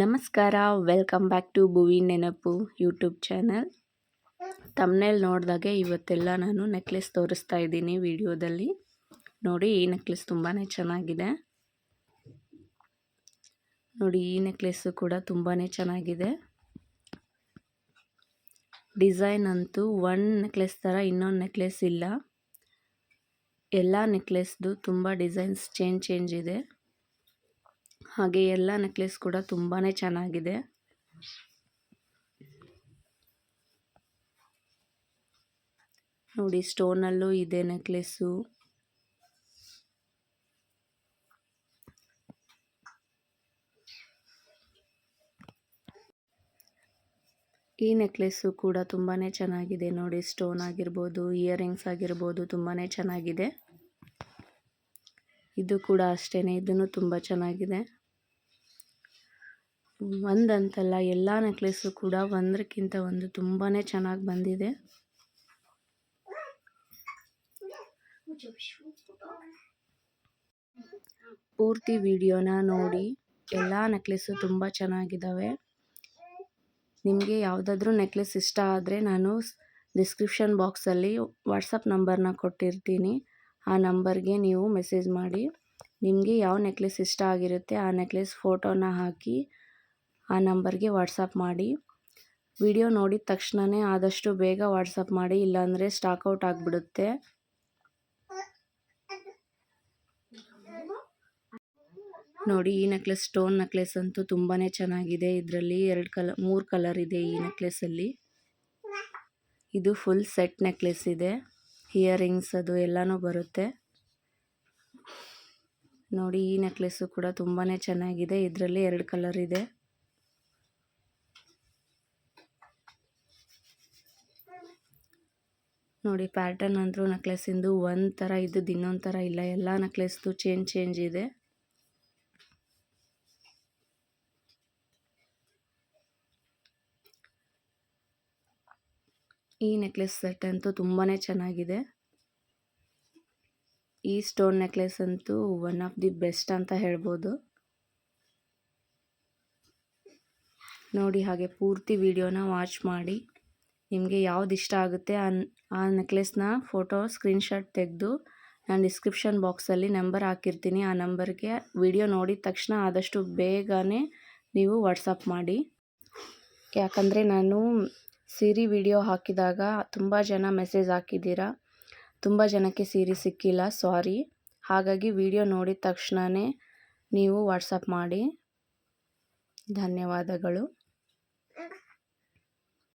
ನಮಸ್ಕಾರ welcome back to ಭುವಿ ನೆನಪು YouTube channel ತಮ್ಮನೇಲಿ ನೋಡಿದಾಗೆ ಇವತ್ತೆಲ್ಲ ನಾನು ನೆಕ್ಲೆಸ್ ತೋರಿಸ್ತಾ ಇದ್ದೀನಿ ವಿಡಿಯೋದಲ್ಲಿ. ನೋಡಿ, ಈ ನೆಕ್ಲೆಸ್ ತುಂಬಾ ಚೆನ್ನಾಗಿದೆ. ನೋಡಿ, ಈ ನೆಕ್ಲೆಸ್ಸು ಕೂಡ ತುಂಬಾ ಚೆನ್ನಾಗಿದೆ. ಡಿಸೈನ್ ಅಂತೂ ಒನ್ ನೆಕ್ಲೆಸ್ ಥರ ಇನ್ನೊಂದು ನೆಕ್ಲೆಸ್ ಇಲ್ಲ. ಎಲ್ಲ ನೆಕ್ಲೆಸ್ದು ತುಂಬ ಡಿಸೈನ್ಸ್ ಚೇಂಜ್ ಚೇಂಜ್ ಇದೆ. ಹಾಗೆ ಎಲ್ಲ ನೆಕ್ಲೆಸ್ ಕೂಡ ತುಂಬಾ ಚೆನ್ನಾಗಿದೆ. ನೋಡಿ ಸ್ಟೋನಲ್ಲೂ ಇದೆ ನೆಕ್ಲೆಸ್ಸು ಈ ನೆಕ್ಲೆಸ್ಸು ಕೂಡ ತುಂಬಾ ಚೆನ್ನಾಗಿದೆ. ನೋಡಿ ಸ್ಟೋನ್ ಆಗಿರ್ಬೋದು ಇಯರಿಂಗ್ಸ್ ಆಗಿರ್ಬೋದು ತುಂಬಾ ಚೆನ್ನಾಗಿದೆ. ಇದು ಕೂಡ ಅಷ್ಟೇ ಇದನ್ನು ತುಂಬ ಚೆನ್ನಾಗಿದೆ. ಒಂದಂತಲ್ಲ ಎಲ್ಲ ನೆಕ್ಲೆಸ್ಸು ಕೂಡ ಒಂದಕ್ಕಿಂತ ಒಂದು ತುಂಬಾ ಚೆನ್ನಾಗಿ ಬಂದಿದೆ. ಪೂರ್ತಿ ವಿಡಿಯೋನ ನೋಡಿ, ಎಲ್ಲ ನೆಕ್ಲೆಸ್ಸು ತುಂಬ ಚೆನ್ನಾಗಿದ್ದಾವೆ ನಿಮಗೆ ಯಾವುದಾದ್ರೂ ನೆಕ್ಲೆಸ್ ಇಷ್ಟ ಆದರೆ ನಾನು ಡಿಸ್ಕ್ರಿಪ್ಷನ್ ಬಾಕ್ಸಲ್ಲಿ ವಾಟ್ಸಪ್ ನಂಬರ್ನ ಕೊಟ್ಟಿರ್ತೀನಿ. ಆ ನಂಬರ್ಗೆ ನೀವು ಮೆಸೇಜ್ ಮಾಡಿ, ನಿಮಗೆ ಯಾವ ನೆಕ್ಲೆಸ್ ಇಷ್ಟ ಆಗಿರುತ್ತೆ ಆ ನೆಕ್ಲೆಸ್ ಫೋಟೋನ ಹಾಕಿ ಆ ನಂಬರ್ಗೆ ವಾಟ್ಸಪ್ ಮಾಡಿ. ವಿಡಿಯೋ ನೋಡಿದ ತಕ್ಷಣವೇ ಆದಷ್ಟು ಬೇಗ ವಾಟ್ಸಪ್ ಮಾಡಿ, ಇಲ್ಲಾಂದರೆ ಸ್ಟಾಕ್ ಆಗಿಬಿಡುತ್ತೆ. ನೋಡಿ, ಈ ನೆಕ್ಲೆಸ್, ಸ್ಟೋನ್ ನೆಕ್ಲೆಸ್ ಅಂತೂ ತುಂಬಾ ಚೆನ್ನಾಗಿದೆ. ಇದರಲ್ಲಿ ಎರಡು ಕಲರ್ ಮೂರು ಕಲರ್ ಇದೆ ಈ ನೆಕ್ಲೆಸ್ಸಲ್ಲಿ ಇದು ಫುಲ್ ಸೆಟ್ ನೆಕ್ಲೆಸ್ ಇದೆ. ಇಯರಿಂಗ್ಸ್ ಅದು ಎಲ್ಲನೂ ಬರುತ್ತೆ. ನೋಡಿ, ಈ ನೆಕ್ಲೆಸ್ಸು ಕೂಡ ತುಂಬಾ ಚೆನ್ನಾಗಿದೆ. ಇದರಲ್ಲಿ ಎರಡು ಕಲರ್ ಇದೆ. ನೋಡಿ, ಪ್ಯಾಟರ್ನ್ ಅಂದರೂ ನೆಕ್ಲೆಸ್ಸಿಂದು ಒಂದು ಥರ ಇದ್ದದ್ದು ಇನ್ನೊಂದು ಥರ ಇಲ್ಲ. ಎಲ್ಲ ನೆಕ್ಲೆಸ್ದು ಚೇಂಜ್ ಚೇಂಜ್ ಇದೆ. ಈ ನೆಕ್ಲೆಸ್ ಸೆಟ್ ಅಂತೂ ತುಂಬಾ ಚೆನ್ನಾಗಿದೆ. ಈ ಸ್ಟೋನ್ ನೆಕ್ಲೆಸ್ ಅಂತೂ ಒನ್ ಆಫ್ ದಿ ಬೆಸ್ಟ್ ಅಂತ ಹೇಳ್ಬೋದು. ನೋಡಿ, ಹಾಗೆ ಪೂರ್ತಿ ವಿಡಿಯೋನ ವಾಚ್ ಮಾಡಿ. ನಿಮಗೆ ಯಾವ್ದು ಇಷ್ಟ ಆಗುತ್ತೆ ಆ ಆ ನೆಕ್ಲೆಸ್ನ ಫೋಟೋ, ಸ್ಕ್ರೀನ್ಶಾಟ್ ತೆಗೆದು ನಾನು ಡಿಸ್ಕ್ರಿಪ್ಷನ್ ಬಾಕ್ಸಲ್ಲಿ ನಂಬರ್ ಹಾಕಿರ್ತೀನಿ. ಆ ನಂಬರ್ಗೆ ವಿಡಿಯೋ ನೋಡಿದ ತಕ್ಷಣ ಆದಷ್ಟು ಬೇಗನೆ ನೀವು ವಾಟ್ಸಪ್ ಮಾಡಿ. ಯಾಕಂದರೆ ನಾನು ಸೀರೆ ವಿಡಿಯೋ ಹಾಕಿದಾಗ ತುಂಬ ಜನ ಮೆಸೇಜ್ ಹಾಕಿದ್ದೀರಾ? ತುಂಬ ಜನಕ್ಕೆ ಸೀರೆ ಸಿಕ್ಕಿಲ್ಲ, ಸಾರಿ. ಹಾಗಾಗಿ ವಿಡಿಯೋ ನೋಡಿದ ತಕ್ಷಣವೇ ನೀವು ವಾಟ್ಸಪ್ ಮಾಡಿ. ಧನ್ಯವಾದಗಳು.